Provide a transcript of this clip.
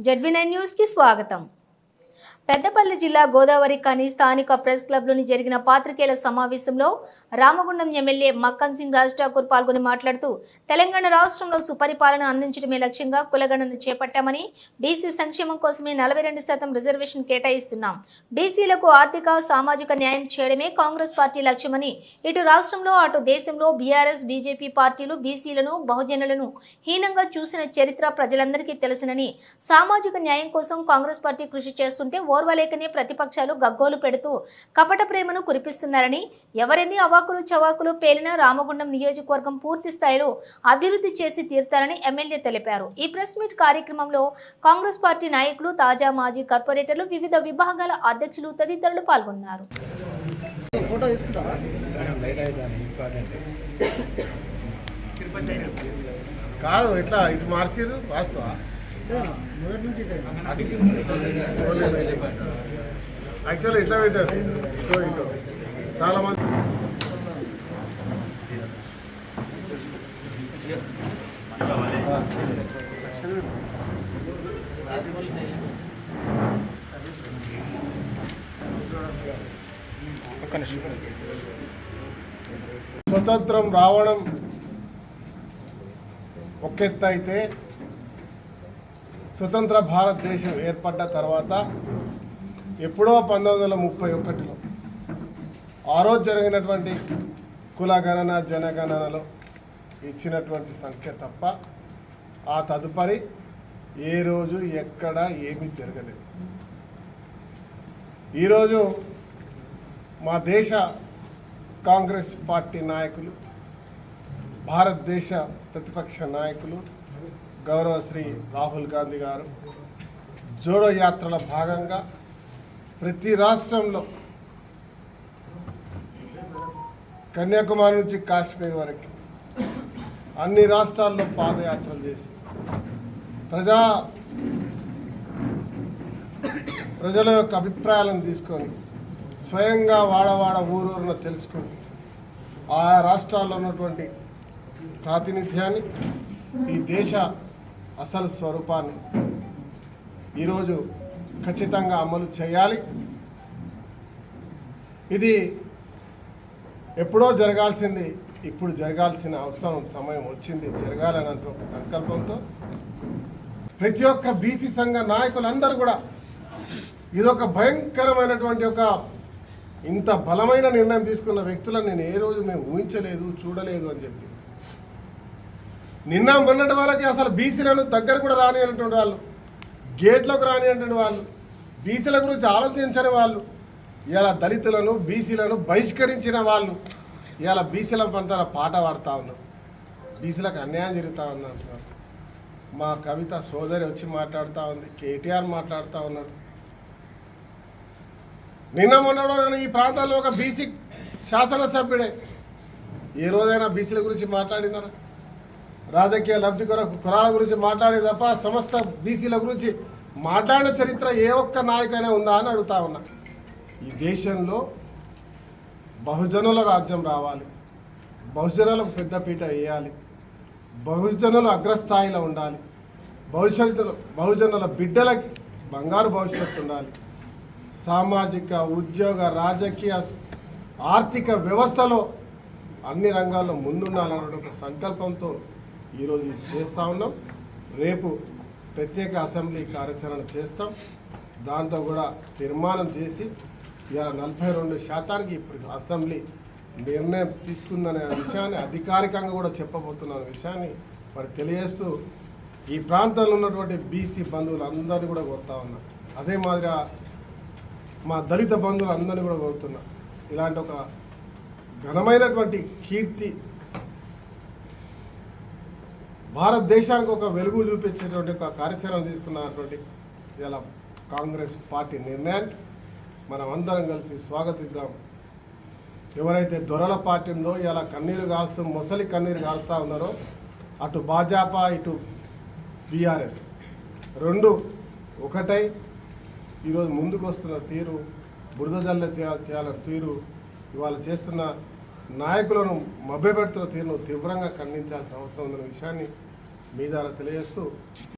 ZB nine news కి స్వాగతం పెద్దపల్లి జిల్లా గోదావరి కాని స్థానిక ప్రెస్ క్లబ్లోని జరిగిన పాత్రికేయుల సమావేశంలో రామగుండం ఎమ్మెల్యే మక్కన్ సింగ్ రాజ్ ఠాకూర్ పాల్గొని మాట్లాడుతూ తెలంగాణ రాష్ట్రంలో సుపరిపాలన అందించడమే లక్ష్యంగా కులగణను చేపట్టామని బీసీ సంక్షేమం కోసమే నలభై రెండు శాతం రిజర్వేషన్ కేటాయిస్తున్నాం. బీసీలకు ఆర్థిక సామాజిక న్యాయం చేయడమే కాంగ్రెస్ పార్టీ లక్ష్యమని ఇటు రాష్ట్రంలో అటు దేశంలో బీఆర్ఎస్ బీజేపీ పార్టీలు బీసీలను బహుజనులను హీనంగా చూసిన చరిత్ర ప్రజలందరికీ తెలుసునని సామాజిక న్యాయం కోసం కాంగ్రెస్ పార్టీ కృషి చేస్తుంటే ఓర్వలేకనే ప్రతిపక్షాలు గగ్గోలు పెడుతూ కపట ప్రేమను కురిపిస్తున్నారని ఎవరెన్ని అవాకులు చవాకులు పేలినా రామగుండం నియోజకవర్గం పూర్తి స్థాయిలో అభివృద్ధి చేసి తీరుతారని ఎమ్మెల్యే తెలిపారు. ఈ ప్రెస్ మీట్ కార్యక్రమంలో కాంగ్రెస్ పార్టీ నాయకులు తాజా మాజీ కార్పొరేటర్లు వివిధ విభాగాల అధ్యక్షులు తదితరులు పాల్గొన్నారు. ఫోటో కాదు ఇట్లా ఇటు మార్చిరు వాస్తవా? యాక్చువల్లీ ఇట్లా పెట్టారు. చాలా మంది స్వతంత్రం రావడం ఒకెత్త అయితే స్వతంత్ర భారతదేశం ఏర్పడ్డ తర్వాత ఎప్పుడో పంతొమ్మిది వందల ముప్పై ఒకటిలో ఆ రోజు జరిగినటువంటి కుల గణన జనగణనలో ఇచ్చినటువంటి సంఖ్య తప్ప ఆ తదుపరి ఏ రోజు ఎక్కడ ఏమీ జరగలేదు. ఈరోజు మా దేశ కాంగ్రెస్ పార్టీ నాయకులు భారతదేశ ప్రతిపక్ష నాయకులు గౌరవ శ్రీ రాహుల్ గాంధీ గారు జోడో యాత్రల భాగంగా ప్రతి రాష్ట్రంలో కన్యాకుమారి నుంచి కాశ్మీర్ వరకు అన్ని రాష్ట్రాల్లో పాదయాత్రలు చేసి ప్రజా ప్రజల యొక్క అభిప్రాయాలను తీసుకొని స్వయంగా వాడవాడ ఊరూరున తెలుసుకొని ఆయా రాష్ట్రాల్లో ఉన్నటువంటి ప్రాతినిధ్యాన్ని ఈ దేశ అసలు స్వరూపాన్ని ఈరోజు ఖచ్చితంగా అమలు చేయాలి. ఇది ఎప్పుడో జరగాల్సింది ఇప్పుడు జరగాల్సిన అవసరం సమయం వచ్చింది జరగాలని ఒక సంకల్పంతో ప్రతి ఒక్క బీసీ సంఘ నాయకులందరూ కూడా ఇదొక భయంకరమైనటువంటి ఒక ఇంత బలమైన నిర్ణయం తీసుకున్న వ్యక్తులను నేను ఏ రోజు మేము ఊహించలేదు చూడలేదు అని చెప్పి నిన్న మొన్నటి వరకు అసలు బీసీలను దగ్గర కూడా రానిటువంటి వాళ్ళు. గేట్లోకి రానిటువంటి వాళ్ళు. బీసీల గురించి ఆలోచించని వాళ్ళు. ఇలా దళితులను బీసీలను బహిష్కరించిన వాళ్ళు. ఇలా బీసీల పంట పాట పాడుతూ ఉన్నారు. బీసీలకు అన్యాయం జరుగుతూ ఉంది అంటున్నారు. మా కవిత సోదరి వచ్చి మాట్లాడుతూ ఉంది. కేటీఆర్ మాట్లాడుతూ ఉన్నాడు. నిన్న మొన్న ఈ ప్రాంతాల్లో ఒక బీసీ శాసనసభ్యుడే. ఏ రోజైనా బీసీల గురించి మాట్లాడినారా? రాజకీయ లబ్ధి కొరకు కులాల గురించి మాట్లాడే తప్ప సమస్త బీసీల గురించి మాట్లాడిన చరిత్ర ఏ ఒక్క నాయకైనా ఉందా అని అడుగుతా ఉన్నా. ఈ దేశంలో బహుజనుల రాజ్యం రావాలి. బహుజనులకు పెద్దపీట వేయాలి. బహుజనులు అగ్రస్థాయిలో ఉండాలి. భవిష్యత్తులో బహుజనుల బిడ్డలకి బంగారు భవిష్యత్తు ఉండాలి. సామాజిక ఉద్యోగ రాజకీయ ఆర్థిక వ్యవస్థలో అన్ని రంగాల్లో ముందుండాలన్న ఒక సంకల్పంతో ఈరోజు చేస్తూ ఉన్నాం. రేపు ప్రత్యేక అసెంబ్లీ కార్యాచరణ చేస్తాం. దాంతో కూడా తీర్మానం చేసి ఇవాళ నలభై రెండు శాతానికి ఇప్పుడు అసెంబ్లీ నిర్ణయం తీసుకుందనే విషయాన్ని అధికారికంగా కూడా చెప్పబోతున్న విషయాన్ని మరి తెలియజేస్తూ ఈ ప్రాంతంలో ఉన్నటువంటి బీసీ బంధువులు అందరినీ కూడా కోరుతా ఉన్నా. అదే మాదిరిగా మా దళిత బంధువులు అందరినీ కూడా కోరుతున్నా. ఇలాంటి ఒక ఘనమైనటువంటి కీర్తి భారతదేశానికి ఒక వెలుగు చూపించేటువంటి ఒక కార్యాచరణ తీసుకున్నటువంటి ఇలా కాంగ్రెస్ పార్టీ నిర్ణయానికి మనం అందరం కలిసి స్వాగతిద్దాం. ఎవరైతే దొరల పార్టీ ఉందో ఇలా కన్నీరు కారుస్తూ మొసలి కన్నీరు కారుస్తూ ఉన్నారో అటు భాజపా ఇటు బీఆర్ఎస్. రెండు ఒకటై ఈరోజు ముందుకు వస్తున్న తీరు బురద జల్ల చేయాల తీరు ఇవాళ చేస్తున్న నాయకులను మభ్యపెడుతున్న తీరును తీవ్రంగా ఖండించాల్సిన అవసరం ఉందన్న విషయాన్ని మీ ద్వారా తెలియజేస్తూ